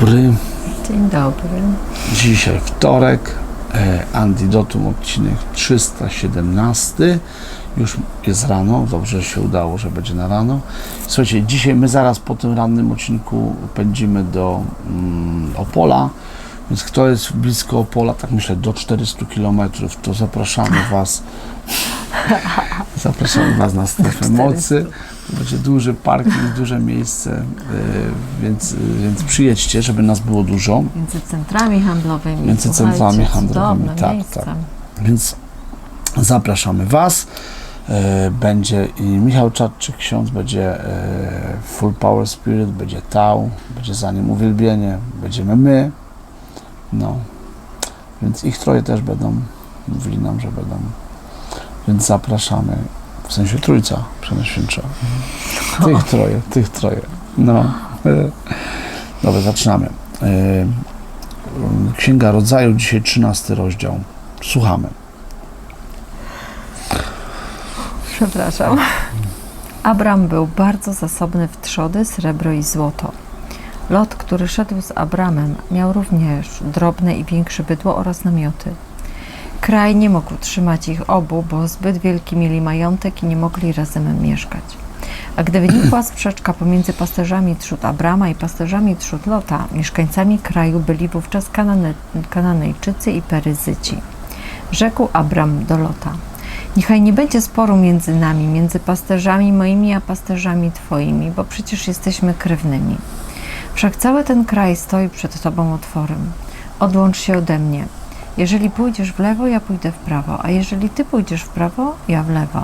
dobry. Dzień dobry. Dzisiaj wtorek, e, Antidotum odcinek 317. Już jest rano, dobrze się udało, że będzie na rano. Słuchajcie, dzisiaj my zaraz po tym rannym odcinku pędzimy do mm, Opola. Więc kto jest blisko Opola, tak myślę, do 400 km, to zapraszamy Was. Zapraszamy Was na strefę 400. mocy. To będzie duży parking, duże miejsce, e, więc, więc przyjedźcie, żeby nas było dużo. Między centrami handlowymi. Między centrami handlowymi, tak, miejsce. tak. Więc zapraszamy Was. E, Będzie i Michał Czadczyk, ksiądz, będzie Full Power Spirit, będzie Tał, będzie za nim uwielbienie, będziemy my. No, więc ich troje też będą, mówili nam, że będą. Więc zapraszamy, w sensie trójca przenosińcza. Tych troje, tych troje. No. E, Dobra, zaczynamy. E, Księga Rodzaju, dzisiaj 13 rozdział. Słuchamy. Przepraszam. Abram był bardzo zasobny w trzody, srebro i złoto. Lot, który szedł z Abramem, miał również drobne i większe bydło oraz namioty. Kraj nie mógł trzymać ich obu, bo zbyt wielki mieli majątek i nie mogli razem mieszkać. A gdy wynikła sprzeczka pomiędzy pasterzami trzód Abrama i pasterzami trzód Lota, mieszkańcami kraju byli wówczas Kanane, Kananejczycy i Peryzyci. Rzekł Abram do Lota: Niechaj nie będzie sporu między nami, między pasterzami moimi a pasterzami twoimi, bo przecież jesteśmy krewnymi. Wszak cały ten kraj stoi przed tobą otworem. Odłącz się ode mnie. Jeżeli pójdziesz w lewo, ja pójdę w prawo, a jeżeli ty pójdziesz w prawo, ja w lewo.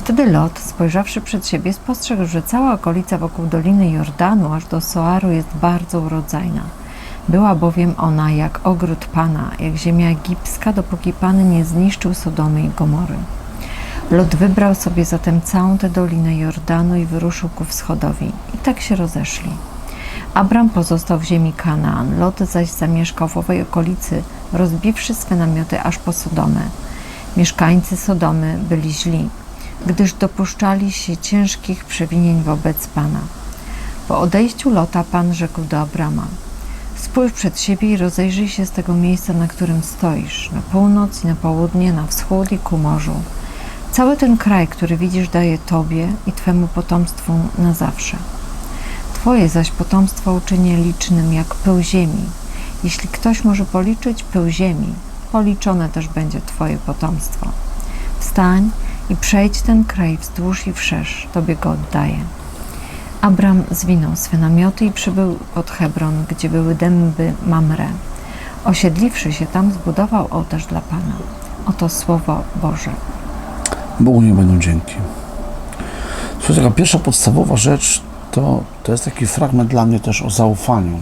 Wtedy Lot, spojrzawszy przed siebie, spostrzegł, że cała okolica wokół Doliny Jordanu aż do Soaru jest bardzo urodzajna. Była bowiem ona jak ogród Pana, jak ziemia egipska, dopóki Pan nie zniszczył Sodomy i Gomory. Lot wybrał sobie zatem całą tę dolinę Jordanu i wyruszył ku wschodowi. I tak się rozeszli. Abram pozostał w ziemi Kanaan, Lot zaś zamieszkał w owej okolicy, rozbiwszy swe namioty aż po Sodomę. Mieszkańcy Sodomy byli źli, gdyż dopuszczali się ciężkich przewinień wobec Pana. Po odejściu Lota Pan rzekł do Abrama: Spójrz przed siebie i rozejrzyj się z tego miejsca, na którym stoisz, na północ i na południe, na wschód i ku morzu. Cały ten kraj, który widzisz, daje Tobie i Twemu potomstwu na zawsze. Twoje zaś potomstwo uczynię licznym jak pył ziemi. Jeśli ktoś może policzyć pył ziemi, policzone też będzie Twoje potomstwo. Wstań i przejdź ten kraj wzdłuż i wszerz, Tobie go oddaję. Abram zwinął swe namioty i przybył pod Hebron, gdzie były dęby Mamre. Osiedliwszy się tam, zbudował ołtarz dla Pana. Oto słowo Boże. Bogu nie będą dzięki. Słuchajcie, taka pierwsza podstawowa rzecz to, to jest taki fragment dla mnie też o zaufaniu.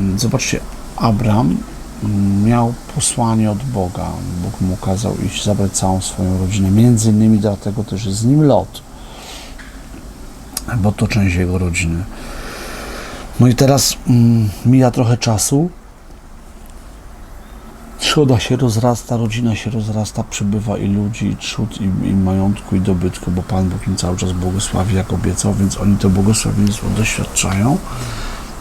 Mm, y, Zobaczcie, Abram mm, miał posłanie od Boga. Bóg mu kazał iść zabrać całą swoją rodzinę. Między innymi dlatego też jest z nim Lot, bo to część jego rodziny. No i teraz mm, mija trochę czasu. Trzoda się rozrasta, rodzina się rozrasta, przybywa i ludzi, i trzód, i, i majątku, i dobytku, bo Pan Bóg im cały czas błogosławi, jak obiecał, więc oni to błogosławieństwo doświadczają.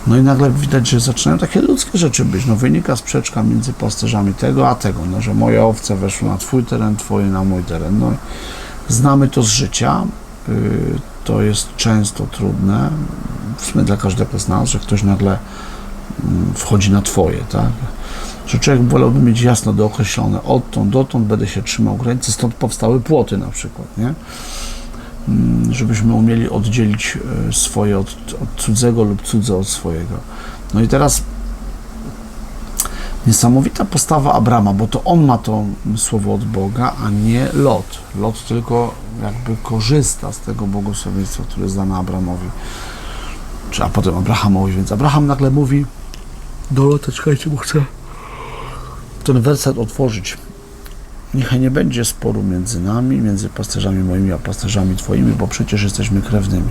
No i nagle widać, że zaczynają takie ludzkie rzeczy być. No wynika sprzeczka między pasterzami tego a tego, no że moje owce weszły na twój teren, twoje na mój teren. No znamy to z życia. Yy, to jest często trudne, w sumie dla każdego z nas, że ktoś nagle wchodzi na twoje, tak? Że człowiek wolałby mieć jasno dookreślone, odtąd dotąd będę się trzymał granicy, stąd powstały płoty na przykład, nie? Mm, Żebyśmy umieli oddzielić e, swoje od, od cudzego lub cudze od swojego. No i teraz niesamowita postawa Abrama, bo to on ma to słowo od Boga, a nie Lot. Lot tylko jakby korzysta z tego błogosławieństwa, które jest dane Abramowi, czy a potem Abrahamowi, więc Abraham nagle mówi do Lota, czekajcie, bo chcę ten werset otworzyć. Niechaj nie będzie sporu między nami, między pasterzami moimi a pasterzami Twoimi, bo przecież jesteśmy krewnymi.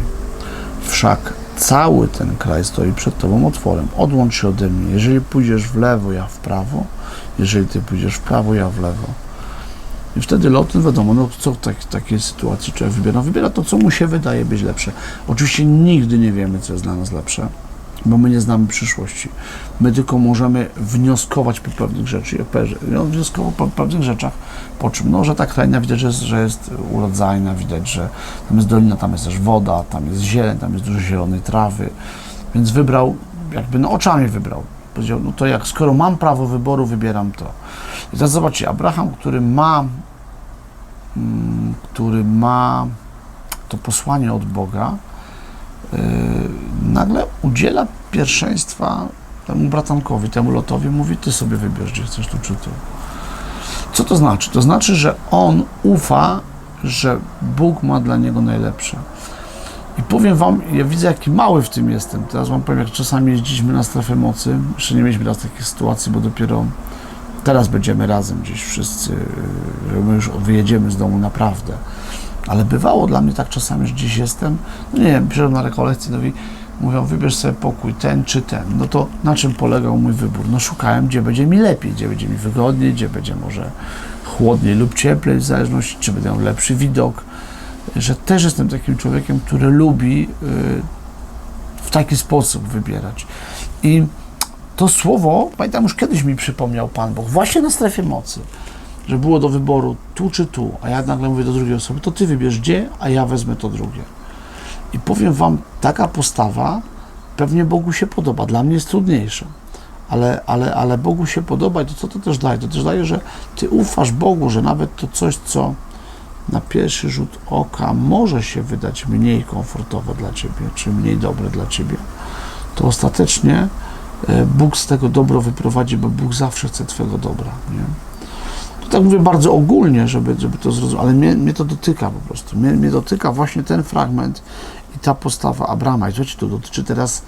Wszak cały ten kraj stoi przed Tobą otworem. Odłącz się ode mnie. Jeżeli pójdziesz w lewo, ja w prawo. Jeżeli Ty pójdziesz w prawo, ja w lewo. I wtedy Lot, no wiadomo, no co w tak, takiej sytuacji człowiek wybiera? Wybiera to, co mu się wydaje być lepsze. Oczywiście nigdy nie wiemy, co jest dla nas lepsze, bo my nie znamy przyszłości. My tylko możemy wnioskować po pewnych rzeczach, no, wnioskować po pewnych rzeczach, po czym, no, że ta kraina widać, że jest, że jest urodzajna, widać, że tam jest dolina, tam jest też woda, tam jest zieleń, tam jest dużo zielonej trawy, więc wybrał, jakby no oczami wybrał. Powiedział, no to jak, skoro mam prawo wyboru, wybieram to. I teraz zobaczcie, Abraham, który ma, mm, który ma to posłanie od Boga, yy, nagle udziela pierwszeństwa temu bratankowi, temu lotowi, mówi, ty sobie wybierz, gdzie chcesz tu czy tu. Co to znaczy? To znaczy, że on ufa, że Bóg ma dla niego najlepsze. I powiem wam, ja widzę, jaki mały w tym jestem. Teraz wam powiem, jak czasami jeździliśmy na strefę mocy. Jeszcze nie mieliśmy raz takiej sytuacji, bo dopiero teraz będziemy razem gdzieś wszyscy, yy, że my już wyjedziemy z domu naprawdę. Ale bywało dla mnie tak czasami, że gdzieś jestem, no nie wiem, przyszedłem na rekolekcję, no i mówią, wybierz sobie pokój, ten czy ten. No to na czym polegał mój wybór? No szukałem, gdzie będzie mi lepiej, gdzie będzie mi wygodniej, gdzie będzie może chłodniej lub cieplej, w zależności, czy będę miał lepszy widok że też jestem takim człowiekiem, który lubi y, w taki sposób wybierać. I to słowo, pamiętam, już kiedyś mi przypomniał Pan Bóg, właśnie na strefie mocy, że było do wyboru tu czy tu, a ja nagle mówię do drugiej osoby, to Ty wybierz gdzie, a ja wezmę to drugie. I powiem Wam, taka postawa pewnie Bogu się podoba, dla mnie jest trudniejsza. Ale, ale, ale Bogu się podoba i to co to też daje? To też daje, że Ty ufasz Bogu, że nawet to coś, co na pierwszy rzut oka może się wydać mniej komfortowe dla ciebie, czy mniej dobre dla ciebie, to ostatecznie Bóg z tego dobro wyprowadzi, bo Bóg zawsze chce twojego dobra. Nie? To tak mówię bardzo ogólnie, żeby, żeby to zrozumieć, ale mnie, mnie to dotyka po prostu. Mnie, mnie dotyka właśnie ten fragment i ta postawa Abrama. I słuchajcie, to dotyczy teraz,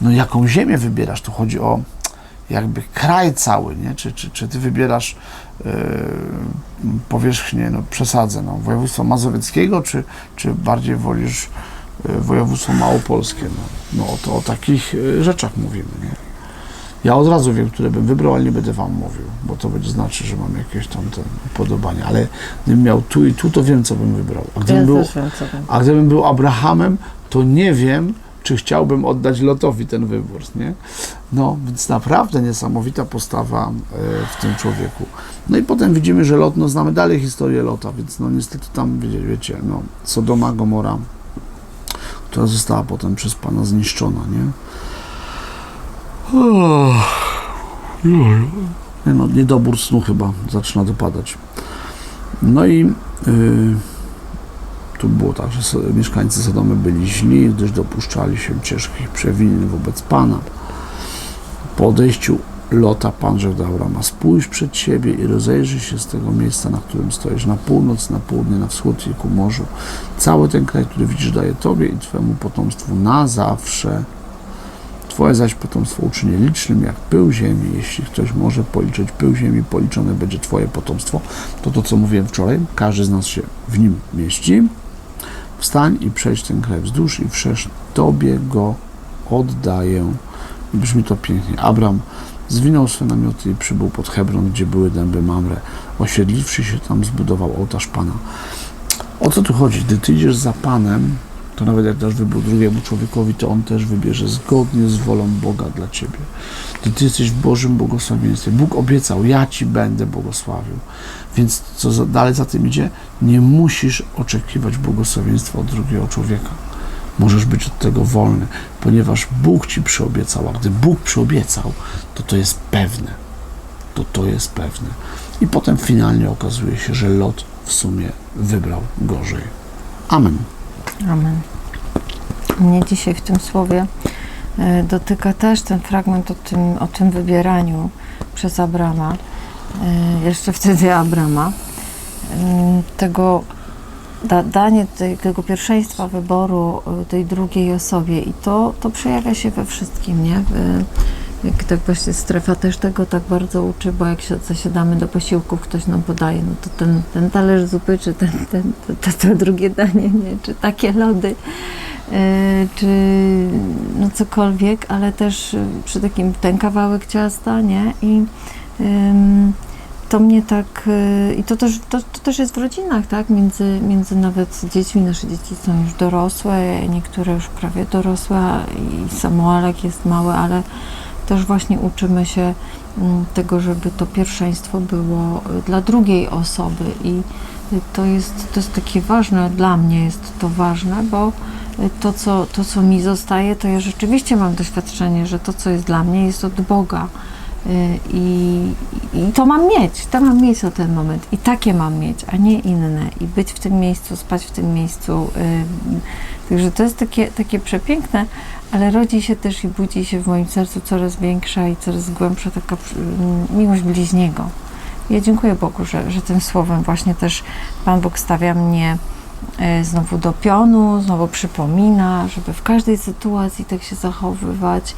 no jaką ziemię wybierasz? Tu chodzi o jakby kraj cały, nie? Czy, czy, czy ty wybierasz yy, powierzchnię, no przesadzę, no, województwa mazowieckiego, czy, czy bardziej wolisz yy, województwo małopolskie? No, no to o takich rzeczach mówimy, nie? Ja od razu wiem, które bym wybrał, ale nie będę wam mówił, bo to będzie znaczy, że mam jakieś tam ten upodobania, ale gdybym miał tu i tu, to wiem, co bym wybrał. A gdybym, był, a gdybym był Abrahamem, to nie wiem, czy chciałbym oddać Lotowi ten wybór, nie? No, więc naprawdę niesamowita postawa e, w tym człowieku. No i potem widzimy, że Lot, no znamy dalej historię Lota, więc no niestety tam, wiecie, wiecie no, Sodoma, Gomora, która została potem przez Pana zniszczona, nie? No, niedobór snu chyba zaczyna dopadać. No i yy, tu było tak, że mieszkańcy Sodomy byli źli, gdyż dopuszczali się ciężkich przewinień wobec Pana. Po odejściu Lota Pan rzekł do Abrama, spójrz przed siebie i rozejrzyj się z tego miejsca, na którym stoisz, na północ, na południe, na wschód i ku morzu. Cały ten kraj, który widzisz, daje Tobie i Twemu potomstwu na zawsze. Twoje zaś potomstwo uczynię licznym jak pył ziemi. Jeśli ktoś może policzyć pył ziemi, policzone będzie Twoje potomstwo. To to, co mówiłem wczoraj, każdy z nas się w nim mieści. Wstań i przejdź ten kraj wzdłuż i wszerz, Tobie go oddaję. Brzmi to pięknie. Abram zwinął swe namioty i przybył pod Hebron, gdzie były dęby Mamre. Osiedliwszy się tam, zbudował ołtarz Pana. O co tu chodzi? Gdy Ty idziesz za Panem, to nawet jak dasz wybór drugiemu człowiekowi, to on też wybierze zgodnie z wolą Boga dla Ciebie. Gdy Ty jesteś w Bożym błogosławieństwie, Bóg obiecał, ja Ci będę błogosławił. Więc co za, dalej za tym idzie? Nie musisz oczekiwać błogosławieństwa od drugiego człowieka. Możesz być od tego wolny, ponieważ Bóg Ci przyobiecał, a gdy Bóg przyobiecał, to to jest pewne. To to jest pewne. I potem finalnie okazuje się, że Lot w sumie wybrał gorzej. Amen. Amen. Mnie dzisiaj w tym słowie e, dotyka też ten fragment o tym, o tym wybieraniu przez Abrama, e, jeszcze wtedy Abrama, e, tego da, danie tego pierwszeństwa wyboru tej drugiej osobie i to, to przejawia się we wszystkim, nie? Jak tak właśnie strefa też tego tak bardzo uczy, bo jak się zasiadamy do posiłków, ktoś nam podaje, no to ten, ten talerz zupy, czy ten, ten, to, to, to drugie danie, nie? czy takie lody, yy, czy no cokolwiek, ale też yy, przy takim ten kawałek ciasta, nie? I ym, to mnie tak, y, i to też, to, to też jest w rodzinach, tak, między, między nawet dziećmi, nasze dzieci są już dorosłe, niektóre już prawie dorosłe i Samuelek jest mały, ale też właśnie uczymy się mm, tego, żeby to pierwszeństwo było y, dla drugiej osoby i y, to jest, to jest takie ważne, dla mnie jest to ważne, bo y, to co, to, co mi zostaje, to ja rzeczywiście mam doświadczenie, że to, co jest dla mnie, jest od Boga. I, I to mam mieć, to mam mieć na ten moment. I takie mam mieć, a nie inne. I być w tym miejscu, spać w tym miejscu. Także to jest takie, takie przepiękne, ale rodzi się też i budzi się w moim sercu coraz większa i coraz głębsza taka y, miłość bliźniego. Ja dziękuję Bogu, że, że tym słowem właśnie też Pan Bóg stawia mnie y, znowu do pionu, znowu przypomina, żeby w każdej sytuacji tak się zachowywać,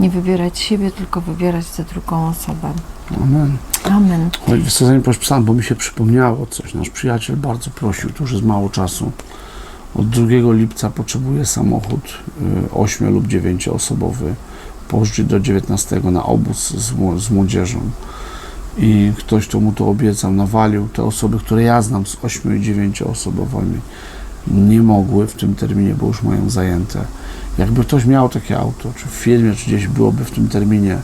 nie wybierać siebie, tylko wybierać tę drugą osobę. Amen. Amen. Oj, powiesz psalm, bo mi się przypomniało coś. Nasz przyjaciel bardzo prosił, tu już jest mało czasu. Od 2 lipca potrzebuje samochód y, 8 lub 9 osobowy pożyczyć do 19 na obóz z, z młodzieżą. I ktoś, kto mu to obiecał, nawalił. Te osoby, które ja znam z 8 i 9 osobowymi, nie mogły w tym terminie, bo już mają zajęte. Jakby ktoś miał takie auto, czy w firmie, czy gdzieś byłoby w tym terminie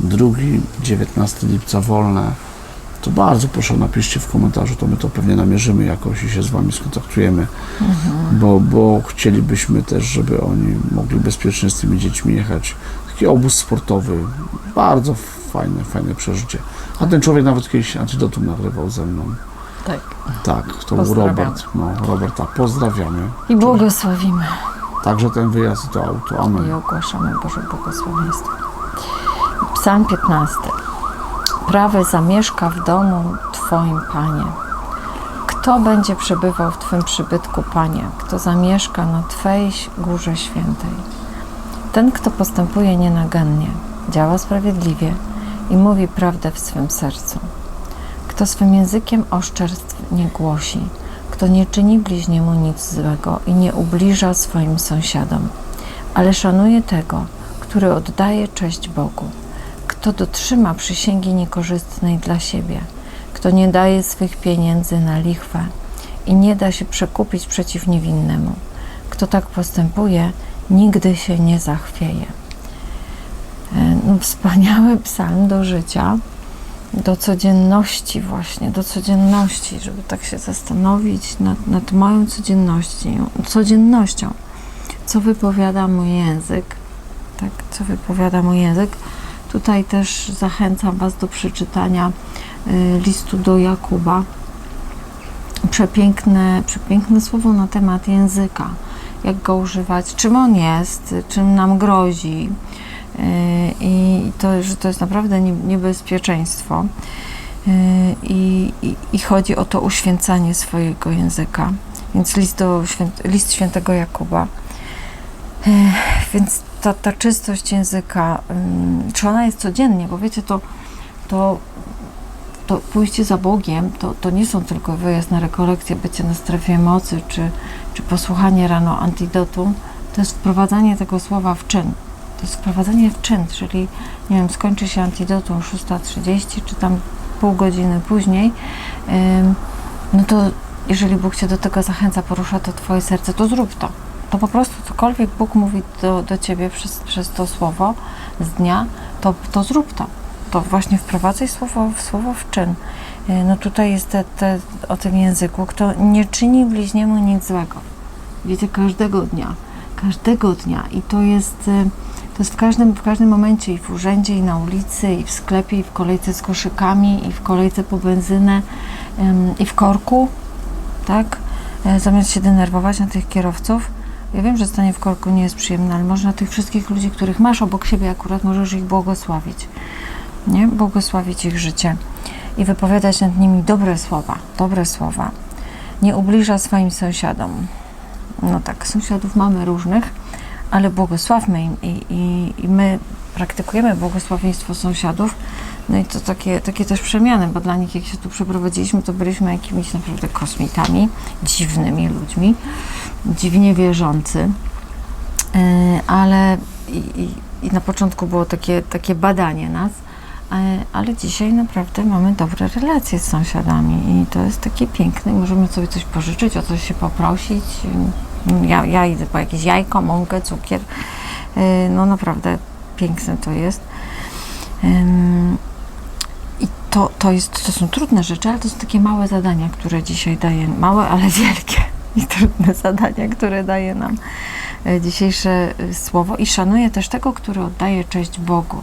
drugi, 19 lipca wolne, to bardzo proszę napiszcie w komentarzu, to my to pewnie namierzymy jakoś i się z Wami skontaktujemy, bo, bo chcielibyśmy też, żeby oni mogli bezpiecznie z tymi dziećmi jechać. Taki obóz sportowy, bardzo fajne, fajne przeżycie. A ten człowiek nawet kiedyś antidotum nagrywał ze mną. Tak. Tak, to był. Robert. No, Robert, tak, pozdrawiamy. I błogosławimy. Także ten wyjazd i to auto. Amen. i ogłaszamy Boże błogosławieństwo. Psalm 15. Prawy zamieszka w domu Twoim, Panie. Kto będzie przebywał w Twym przybytku, Panie? Kto zamieszka na Twej górze świętej? Ten, kto postępuje nienagannie, działa sprawiedliwie i mówi prawdę w swym sercu. Kto swym językiem oszczerstw nie głosi, kto nie czyni bliźniemu nic złego i nie ubliża swoim sąsiadom, ale szanuje tego, który oddaje cześć Bogu, kto dotrzyma przysięgi niekorzystnej dla siebie, kto nie daje swych pieniędzy na lichwę i nie da się przekupić przeciw niewinnemu. Kto tak postępuje, nigdy się nie zachwieje. E, No, wspaniały psalm do życia, do codzienności właśnie, do codzienności, żeby tak się zastanowić nad, nad moją codziennością, codziennością, co wypowiada mój język, tak, co wypowiada mój język. Tutaj też zachęcam Was do przeczytania y, listu do Jakuba. Przepiękne, przepiękne słowo na temat języka, jak go używać, czym on jest, czym nam grozi. Y, I to, że to jest naprawdę nie- niebezpieczeństwo. Y, I, i, I chodzi o to uświęcanie swojego języka. Więc list, do, list świętego Jakuba. Więc ta, ta czystość języka, czy ona jest codziennie, bo wiecie, to, to, to pójście za Bogiem, to, to nie są tylko wyjazd na rekolekcję, bycie na strefie mocy, czy, czy posłuchanie rano antidotum, to jest wprowadzanie tego słowa w czyn. To jest wprowadzenie w czyn, czyli nie wiem, skończy się antidotum 6.30, czy tam pół godziny później, no to jeżeli Bóg Cię do tego zachęca, porusza to Twoje serce, to zrób to. To po prostu cokolwiek Bóg mówi do, do Ciebie przez, przez to słowo z dnia, to, to zrób to. To właśnie wprowadzaj słowo, słowo w czyn. Y, No tutaj jest te, te, o tym języku, kto nie czyni bliźniemu nic złego. Wiecie, każdego dnia. Każdego dnia. I to jest, y, to jest w, każdym, w każdym momencie i w urzędzie, i na ulicy, i w sklepie, i w kolejce z koszykami, i w kolejce po benzynę, i w korku, tak? E, Zamiast się denerwować na tych kierowców, ja wiem, że stanie w korku nie jest przyjemne, ale można tych wszystkich ludzi, których masz obok siebie, akurat możesz ich błogosławić. Nie? Błogosławić ich życie i wypowiadać nad nimi dobre słowa. Dobre słowa. Nie ubliża swoim sąsiadom. No tak, sąsiadów mamy różnych, ale błogosławmy im i, i, i my praktykujemy błogosławieństwo sąsiadów. No i to takie, takie też przemiany, bo dla nich jak się tu przeprowadziliśmy, to byliśmy jakimiś naprawdę kosmitami, dziwnymi ludźmi, dziwnie wierzący. Yy, ale i, i, na początku było takie, takie badanie nas, E, Ale dzisiaj naprawdę mamy dobre relacje z sąsiadami i to jest takie piękne. Możemy sobie coś pożyczyć, o coś się poprosić. Ja, ja idę po jakieś jajko, mąkę, cukier. E, No naprawdę piękne to jest. I to, to, jest, to są trudne rzeczy, ale to są takie małe zadania, które dzisiaj daje, małe, ale wielkie i trudne zadania, które daje nam e, dzisiejsze e, słowo. I szanuję też tego, który oddaje cześć Bogu.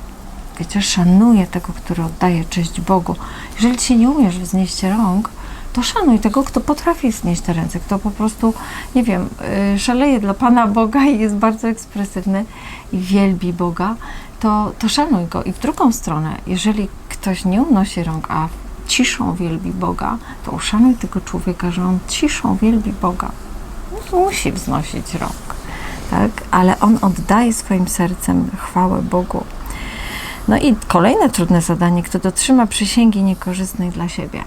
Wiecie, szanuję tego, który oddaje cześć Bogu. Jeżeli ci nie umiesz wznieść rąk, to szanuj tego, kto potrafi wznieść te ręce, kto po prostu, nie wiem, y, szaleje dla Pana Boga i jest bardzo ekspresywny i wielbi Boga, to, to szanuj go. I w drugą stronę, jeżeli ktoś nie unosi rąk, a ciszą wielbi Boga, to uszanuj tego człowieka, że on ciszą wielbi Boga. Musi wznosić rąk, tak? Ale on oddaje swoim sercem chwałę Bogu. No i kolejne trudne zadanie, kto dotrzyma przysięgi niekorzystnej dla siebie.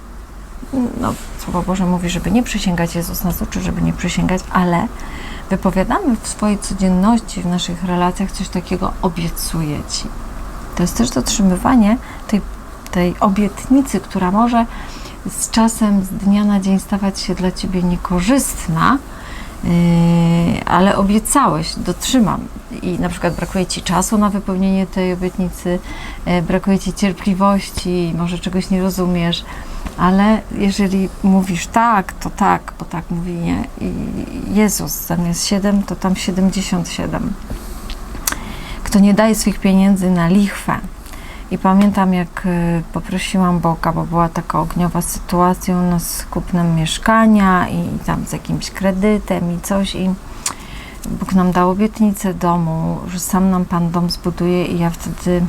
No, Słowo Boże mówi, żeby nie przysięgać, Jezus nas uczy, żeby nie przysięgać, ale wypowiadamy w swojej codzienności, w naszych relacjach coś takiego, obiecuję Ci. To jest też dotrzymywanie tej, tej obietnicy, która może z czasem, z dnia na dzień stawać się dla Ciebie niekorzystna, Yy, ale obiecałeś, dotrzymam. I na przykład brakuje ci czasu na wypełnienie tej obietnicy, yy, brakuje ci cierpliwości, może czegoś nie rozumiesz, ale jeżeli mówisz tak, to tak, bo tak mówi nie. I Jezus zamiast 7, to tam 77. Kto nie daje swoich pieniędzy na lichwę. I pamiętam, jak y, poprosiłam Boga, bo była taka ogniowa sytuacja u nas z kupnem mieszkania i, i tam z jakimś kredytem i coś. I Bóg nam dał obietnicę domu, że sam nam Pan dom zbuduje. I ja wtedy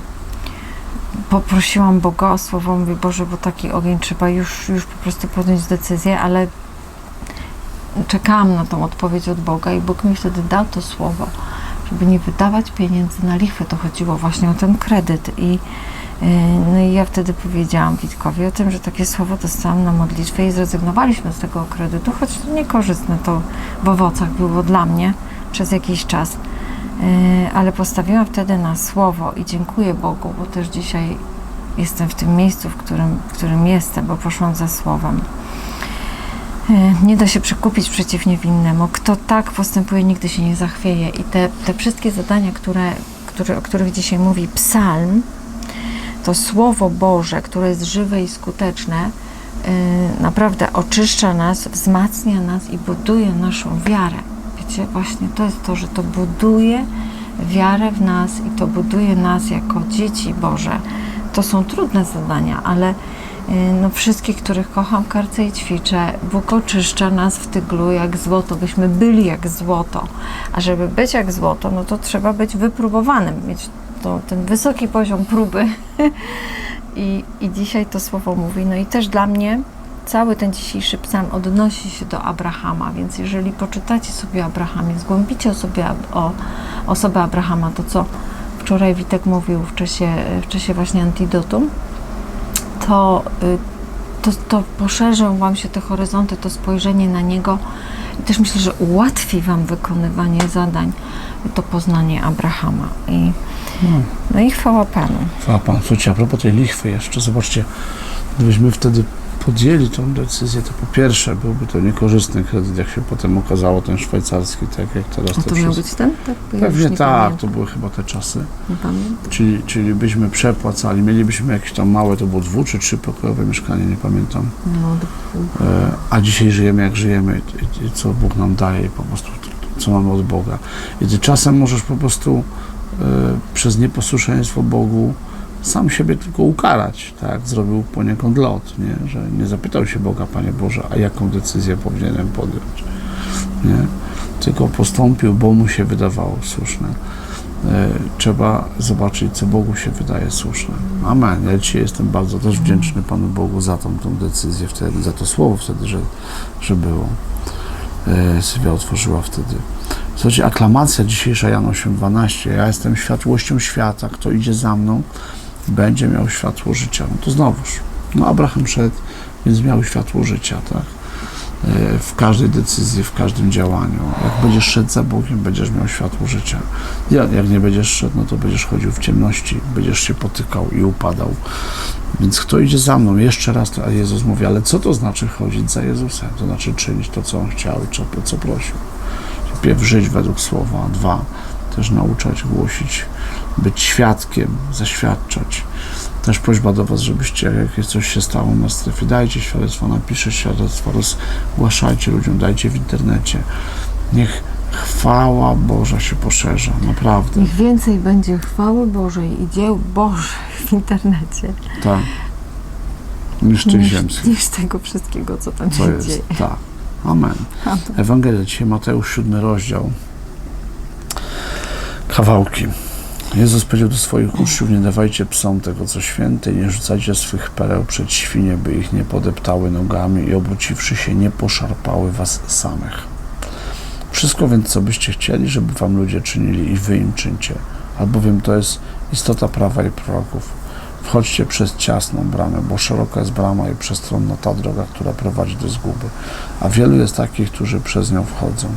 poprosiłam Boga o słowo, mówię, Boże, bo taki ogień trzeba już, już po prostu podjąć decyzję, ale czekałam na tą odpowiedź od Boga i Bóg mi wtedy dał to słowo, żeby nie wydawać pieniędzy na lichwę. To chodziło właśnie o ten kredyt i yy, no i ja wtedy powiedziałam Witkowi o tym, że takie słowo dostałam na modlitwę i zrezygnowaliśmy z tego kredytu, choć niekorzystne to w owocach było dla mnie przez jakiś czas. Yy, ale postawiłam wtedy na słowo i dziękuję Bogu, bo też dzisiaj jestem w tym miejscu, w którym, w którym jestem, bo poszłam za słowem. Yy, Nie da się przekupić przeciw niewinnemu. Kto tak postępuje, nigdy się nie zachwieje. I te, te wszystkie zadania, które, które, o których dzisiaj mówi Psalm, to Słowo Boże, które jest żywe i skuteczne, yy, naprawdę oczyszcza nas, wzmacnia nas i buduje naszą wiarę. Wiecie, właśnie to jest to, że to buduje wiarę w nas i to buduje nas jako dzieci Boże. To są trudne zadania, ale yy, no, wszystkich, których kocham, karcę i ćwiczę, Bóg oczyszcza nas w tyglu jak złoto, byśmy byli jak złoto. A żeby być jak złoto, no to trzeba być wypróbowanym, mieć to, ten wysoki poziom próby. I, I dzisiaj to słowo mówi. No i też dla mnie cały ten dzisiejszy psalm odnosi się do Abrahama, więc jeżeli poczytacie sobie o Abrahamie, zgłębicie sobie o osobę Abrahama, to co wczoraj Witek mówił w czasie, w czasie właśnie antidotum, to, y, to, to poszerzą Wam się te horyzonty, to spojrzenie na Niego i też myślę, że ułatwi Wam wykonywanie zadań, to poznanie Abrahama. I, no i chwała Panu. Chwała Pan. Słuchajcie, a propos tej lichwy jeszcze, zobaczcie, gdybyśmy wtedy podjęli tą decyzję, to po pierwsze byłby to niekorzystny kredyt, jak się potem okazało, ten szwajcarski, tak jak teraz A to to miał być ten? Tak? Ja Pewnie nie tak, pamiętam. to były chyba te czasy. Nie pamiętam. Czyli, czyli byśmy przepłacali, mielibyśmy jakieś tam małe, to było dwu czy trzy pokojowe mieszkanie, nie pamiętam. No, do- E, a dzisiaj żyjemy jak żyjemy, i, co Bóg nam daje i po prostu co mamy od Boga. I ty czasem możesz po prostu e, przez nieposłuszeństwo Bogu sam siebie tylko ukarać, tak? Zrobił poniekąd lot, nie? Że nie zapytał się Boga, Panie Boże, a jaką decyzję powinienem podjąć, nie? Tylko postąpił, bo mu się wydawało słuszne. E, Trzeba zobaczyć, co Bogu się wydaje słuszne. Amen. Ja dzisiaj jestem bardzo też wdzięczny Panu Bogu za tą, tą decyzję wtedy, za to słowo wtedy, że, że było. E, Sylwia otworzyła wtedy. Słuchajcie, aklamacja dzisiejsza Jan 8.12. Ja jestem światłością świata. Kto idzie za mną, będzie miał światło życia. No to znowuż. No Abraham szedł, więc miał światło życia, tak? e, w każdej decyzji, w każdym działaniu. Jak będziesz szedł za Bogiem, będziesz miał światło życia. Jak, nie będziesz szedł, no to będziesz chodził w ciemności, będziesz się potykał i upadał. Więc kto idzie za mną? Jeszcze raz, a Jezus mówi, ale co to znaczy chodzić za Jezusem? To znaczy czynić to, co On chciał i co, co prosił. Pierw żyć według Słowa, dwa, też nauczać, głosić, być świadkiem, zaświadczać. Też prośba do Was, żebyście, jak coś się stało na strefie, dajcie świadectwo, napiszcie świadectwo, rozgłaszajcie ludziom, dajcie w internecie. Niech chwała Boża się poszerza, naprawdę. Niech więcej będzie chwały Bożej i dzieł Bożych w internecie Tak. Niż tych niż, ziemskich. niż tego wszystkiego, co tam Co się jest? dzieje. Tak. Amen. Amen. Ewangelia dzisiaj Mateusz, siódmy rozdział. Kawałki. Jezus powiedział do swoich uczniów, nie dawajcie psom tego, co święte, nie rzucajcie swych pereł przed świnie, by ich nie podeptały nogami i obróciwszy się, nie poszarpały was samych. Wszystko więc, co byście chcieli, żeby wam ludzie czynili i wy im czyńcie, albowiem to jest istota prawa i proroków. Wchodźcie przez ciasną bramę, bo szeroka jest brama i przestronna ta droga, która prowadzi do zguby, a wielu jest takich, którzy przez nią wchodzą.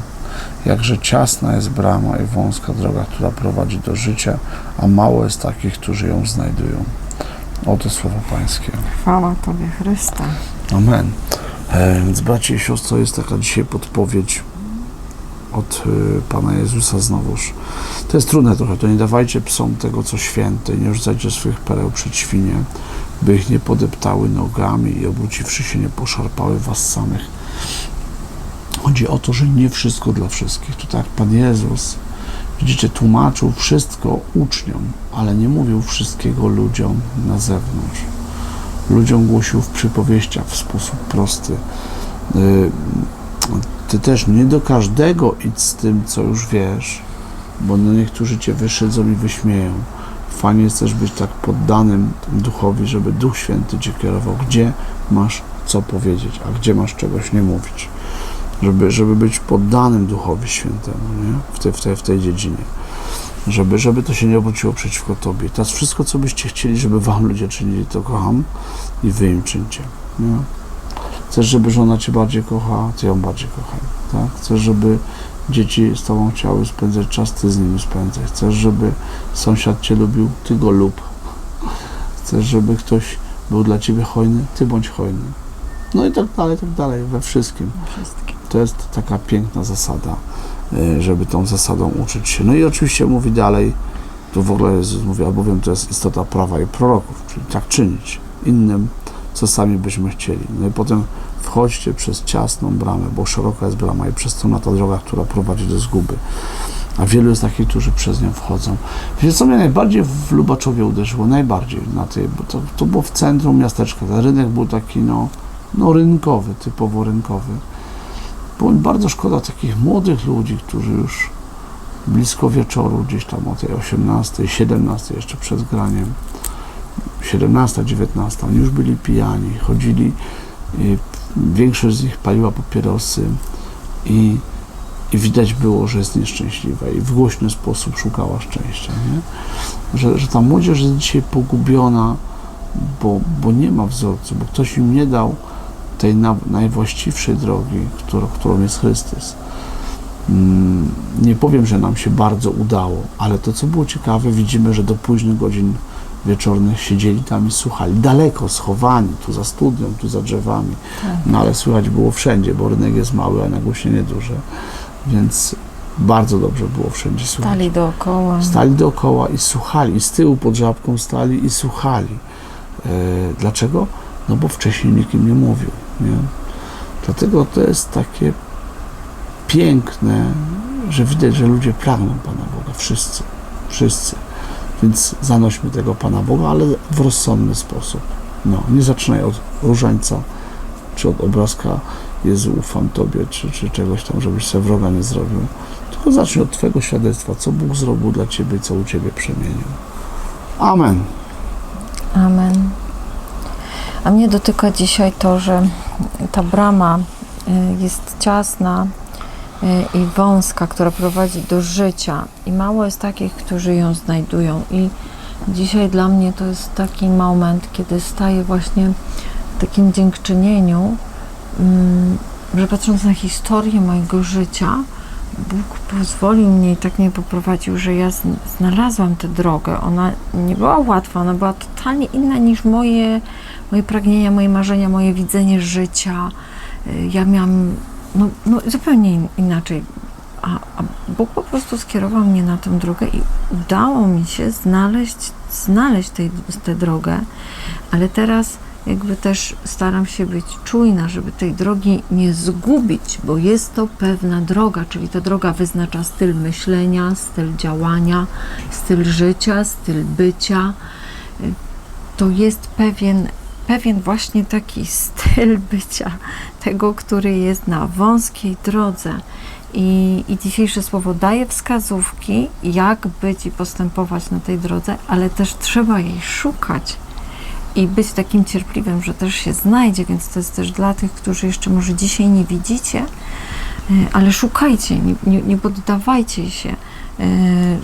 Jakże ciasna jest brama i wąska droga, która prowadzi do życia, a mało jest takich, którzy ją znajdują. Oto słowo Pańskie. Chwała Tobie, Chryste. Amen. E, Więc bracie i siostro, jest taka dzisiaj podpowiedź od y, Pana Jezusa znowuż. To jest trudne trochę, to nie dawajcie psom tego, co święte, nie rzucajcie swych pereł przed świnie, by ich nie podeptały nogami i obróciwszy się nie poszarpały was samych. Chodzi o to, że nie wszystko dla wszystkich. To tak Pan Jezus, widzicie, tłumaczył wszystko uczniom, ale nie mówił wszystkiego ludziom na zewnątrz ludziom głosił w przypowieściach w sposób prosty. Y, Ty też nie do każdego idź z tym, co już wiesz, bo no niektórzy cię wyszydzą i wyśmieją. Fajnie jest też być tak poddanym duchowi, żeby Duch Święty cię kierował, gdzie masz co powiedzieć, a gdzie masz czegoś nie mówić. Żeby, żeby być poddanym Duchowi Świętemu nie? W, tej, w, tej, w tej dziedzinie żeby, żeby to się nie obróciło przeciwko Tobie. Teraz wszystko, co byście chcieli, żeby Wam ludzie czynili, to kocham i Wy im czyńcie. Nie? Chcesz, żeby żona Cię bardziej kocha, Ty ją bardziej kochaj. Tak? Chcesz, żeby dzieci z Tobą chciały spędzać czas, Ty z nimi spędzaj. Chcesz, żeby sąsiad Cię lubił, Ty go lub. Chcesz, żeby ktoś był dla Ciebie hojny, Ty bądź hojny. No i tak dalej, tak dalej, we wszystkim. Wszystkim. To jest taka piękna zasada, y, żeby tą zasadą uczyć się. No i oczywiście mówi dalej, tu w ogóle Jezus mówi, albowiem to jest istota prawa i proroków, czyli tak czynić innym, co sami byśmy chcieli. No i potem wchodźcie przez ciasną bramę, bo szeroka jest brama i przestronna ta droga, która prowadzi do zguby. A wielu jest takich, którzy przez nią wchodzą. Wiecie, co mnie najbardziej w Lubaczowie uderzyło? Najbardziej na tej, bo to, to było w centrum miasteczka. Ten rynek był taki, no, no rynkowy, typowo rynkowy. Bardzo szkoda takich młodych ludzi, którzy już blisko wieczoru, gdzieś tam o tej 18, 17 jeszcze przed graniem, 17, 19, oni już byli pijani, chodzili, większość z nich paliła papierosy i, i widać było, że jest nieszczęśliwa i w głośny sposób szukała szczęścia, nie? Że, że ta młodzież jest dzisiaj pogubiona, bo, bo nie ma wzorcu, bo ktoś im nie dał tej na, najwłaściwszej drogi, którą, którą jest Chrystus. Mm, Nie powiem, że nam się bardzo udało, ale to, co było ciekawe, widzimy, że do późnych godzin wieczornych siedzieli tam i słuchali. Daleko, schowani, tu za studnią, tu za drzewami. No ale słychać było wszędzie, bo rynek jest mały, a nagłośnienie duże. Więc bardzo dobrze było wszędzie słychać. Stali dookoła. Stali dookoła i słuchali, i z tyłu pod żabką stali i słuchali. E, dlaczego? No bo wcześniej nikt im nie mówił. Nie? Dlatego to jest takie piękne, że widać, że ludzie pragną Pana Boga. Wszyscy. Wszyscy. Więc zanośmy tego Pana Boga, ale w rozsądny sposób. No, nie zaczynaj od różańca, czy od obrazka Jezu, ufam Tobie, czy, czy czegoś tam, żebyś sobie wroga nie zrobił. Tylko zacznij od Twojego świadectwa, co Bóg zrobił dla Ciebie co u Ciebie przemienił. Amen. Amen. A mnie dotyka dzisiaj to, że ta brama y, jest ciasna y, i wąska, która prowadzi do życia i mało jest takich, którzy ją znajdują i dzisiaj dla mnie to jest taki moment, kiedy staję właśnie w takim dziękczynieniu, mm, że patrząc na historię mojego życia, Bóg pozwolił mnie i tak mnie poprowadził, że ja zn- znalazłam tę drogę. Ona nie była łatwa, ona była totalnie inna niż moje, moje pragnienia, moje marzenia, moje widzenie życia. Y, Ja miałam no, no zupełnie in- inaczej. A, a Bóg po prostu skierował mnie na tę drogę i udało mi się znaleźć, znaleźć tej, tę drogę, ale teraz jakby też staram się być czujna, żeby tej drogi nie zgubić, bo jest to pewna droga, czyli ta droga wyznacza styl myślenia, styl działania, styl życia, styl bycia. Y, To jest pewien, pewien właśnie taki styl bycia tego, który jest na wąskiej drodze. I, I dzisiejsze słowo daje wskazówki, jak być i postępować na tej drodze, ale też trzeba jej szukać i być takim cierpliwym, że też się znajdzie, więc to jest też dla tych, którzy jeszcze może dzisiaj nie widzicie, y, ale szukajcie, nie, nie, nie poddawajcie się,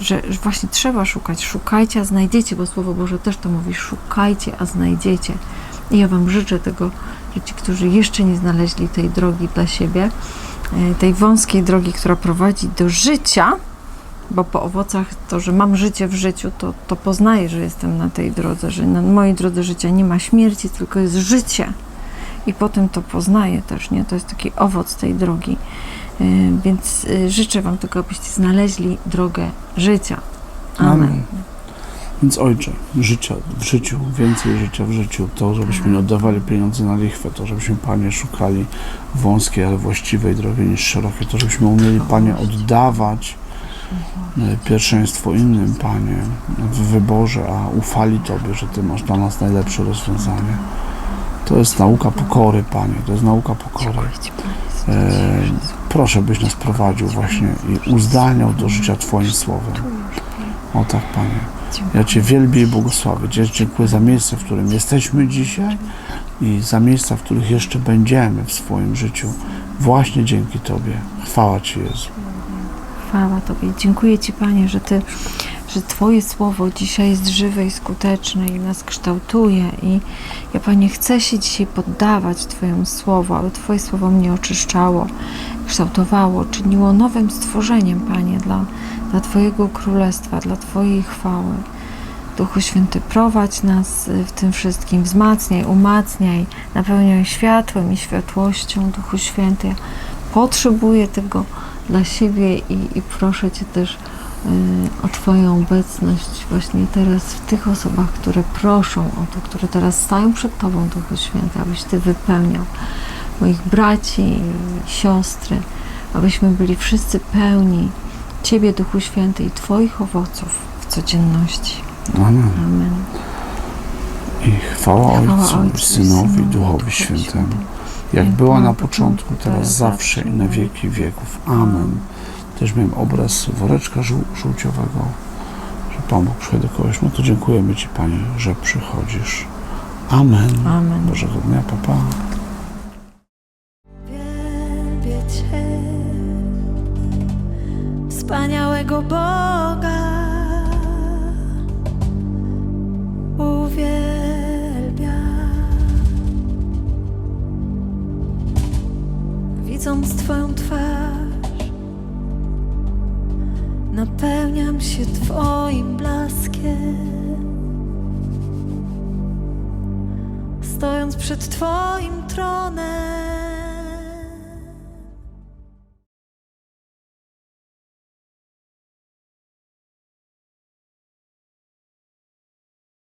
że, że właśnie trzeba szukać, szukajcie, a znajdziecie, bo Słowo Boże też to mówi, szukajcie, a znajdziecie. I ja Wam życzę tego, że ci, którzy jeszcze nie znaleźli tej drogi dla siebie, y, tej wąskiej drogi, która prowadzi do życia, bo po owocach to, że mam życie w życiu, to, to poznaję, że jestem na tej drodze, że na mojej drodze życia nie ma śmierci, tylko jest życie. I potem to poznaję też, nie? To jest taki owoc tej drogi. Yy, Więc yy, życzę Wam tego, abyście znaleźli drogę życia. Amen. Więc Ojcze, życia w życiu, więcej życia w życiu, to żebyśmy nie oddawali pieniędzy na lichwę, to żebyśmy Panie szukali wąskiej, ale właściwej drogi niż szerokiej, to żebyśmy umieli Panie oddawać e, pierwszeństwo innym Panie w wyborze, a ufali Tobie, że Ty masz dla nas najlepsze rozwiązanie. To jest nauka pokory, Panie, to jest nauka pokory. E, proszę, byś nas prowadził właśnie i uzdalniał do życia Twoim słowem. O tak, Panie. Ja Cię wielbię i błogosławię. Dziękuję za miejsce, w którym jesteśmy dzisiaj i za miejsca, w których jeszcze będziemy w swoim życiu. Właśnie dzięki Tobie. Chwała Ci, Jezu. Chwała Tobie. Dziękuję Ci, Panie, że Ty, że Twoje słowo dzisiaj jest żywe i skuteczne i nas kształtuje. I ja, Panie, chcę się dzisiaj poddawać Twojemu słowu, aby Twoje słowo mnie oczyszczało, kształtowało, czyniło nowym stworzeniem, Panie, dla, dla Twojego królestwa, dla Twojej chwały. Duchu Święty, prowadź nas w tym wszystkim, wzmacniaj, umacniaj, napełniaj światłem i światłością, Duchu Święty. Ja potrzebuję tego dla siebie i, i proszę Cię też o Twoją obecność właśnie teraz w tych osobach, które proszą o to, które teraz stają przed Tobą, Duchu Święty, abyś Ty wypełniał moich braci siostry, abyśmy byli wszyscy pełni Ciebie, Duchu Święty i Twoich owoców w codzienności. Amen. Amen. I chwała Chwała Ojcu, Ojcu, Synowi, Synowi, Duchowi Świętemu. Jak była na początku, teraz zawsze i na wieki wieków. Amen. Też miałem obraz woreczka żół, żółciowego, że Pan Bóg przychodzi do kogoś. No to dziękujemy Ci, Panie, że przychodzisz. Amen. Amen. Bożego dnia, papa. Pa. Wielbię Cię, wspaniałego Boga. Przed Twoim tronem.